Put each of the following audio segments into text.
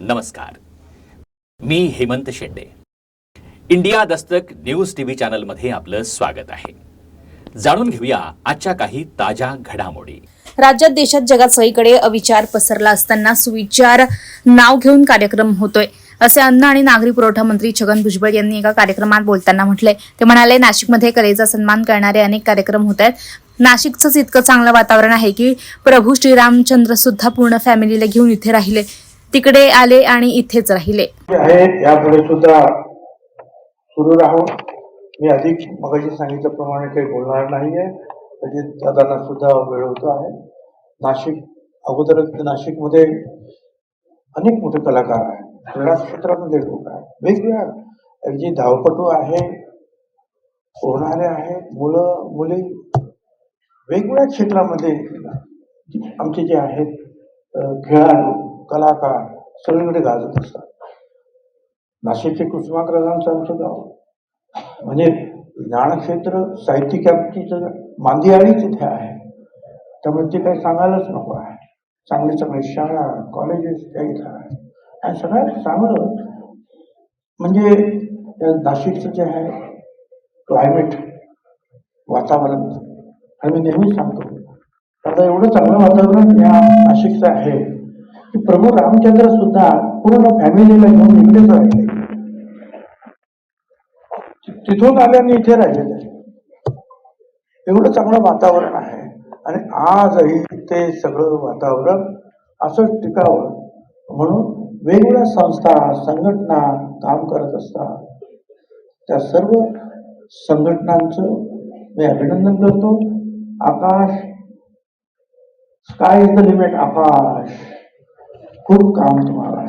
नमस्कार. मी Hemant Shende. India Dastak news TV चॅनलमध्ये आपलं स्वागत आहे. जाणून घेऊया आजच्या काही ताज्या घडामोडी. राज्यात देशात जगात सगळीकडे अविचार पसरला असताना सुविचार नाव घेऊन कार्यक्रम होतोय. असे अन्न आणि नागरी पुरवठा मंत्री छगन भुजबळ यांनी एका कार्यक्रमात बोलताना म्हटलंय. ते म्हणाले नाशिकमध्ये कलेचा सन्मान करणारे अनेक कार्यक्रम होत आहेत. नाशिकचंच इतकं चांगलं वातावरण आहे की प्रभू श्रीरामचंद्र सुद्धा पूर्ण फॅमिलीला घेऊन इथे राहिले. तिकडे आले आणि इथेच राहिले. यापुढे सुद्धा सुरू राहू. मी अधिक मगाशी सांगितल्याप्रमाणे काही बोलणार नाही आहे अजित दादांना सुद्धा वेळ होतो आहे. नाशिक अगोदरच नाशिकमध्ये अनेक मोठे कलाकार आहेत. क्रीडा क्षेत्रामध्ये लोक आहेत. वेगवेगळ्या अगदी धावपटू आहे पोहणारे आहेत मुलं मुली. वेगवेगळ्या क्षेत्रामध्ये आमचे जे आहेत खेळाडू कलाकार सगळीकडे गाजत असतात. नाशिकचे कुसुमाग्रजांचं आमचं गाव. म्हणजे ज्ञानक्षेत्र साहित्यिक व्याप्तीचं मांदियाळीच तिथे आहे. त्यामुळे ते काही सांगायलाच नको आहे. चांगले चांगले शाळा कॉलेजेस त्या इथं आहे आणि सगळ्यात चांगलं म्हणजे नाशिकचं जे आहे क्लायमेट वातावरण आणि मी नेहमीच सांगतो आता एवढं चांगलं वातावरण या नाशिकचं आहे. की प्रभू रामचंद्र सुद्धा पूर्ण फॅमिलीला घेऊन इकडेच राहिले. तिथून आल्याने इथे राहिलेले एवढं चांगलं वातावरण आहे. आणि आजही ते सगळं वातावरण असंच टिकावं म्हणून वेगवेगळ्या संस्था संघटना काम करत असतात. त्या सर्व संघटनांचं मी अभिनंदन करतो. Akash sky is the limit Akash. खूप काम तुम्हाला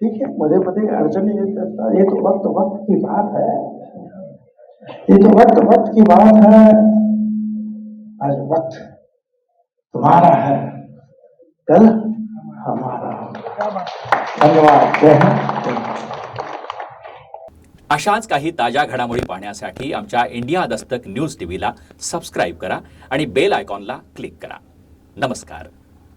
ठीक है मध्ये मध्ये अडचणी येत असतात ये तो वक्त वक्त की बात है. ये तो वक्त वक्त की बात है. आज वक्त तुम्हारा है. कल हमारा धन्यवाद. जय हिंद. अशाच काही ताज्या घडामोडी पाहण्यासाठी आमच्या इंडिया दस्तक न्यूज टीव्हीला सबस्क्राईब करा आणि बेल आयकॉनला क्लिक करा. नमस्कार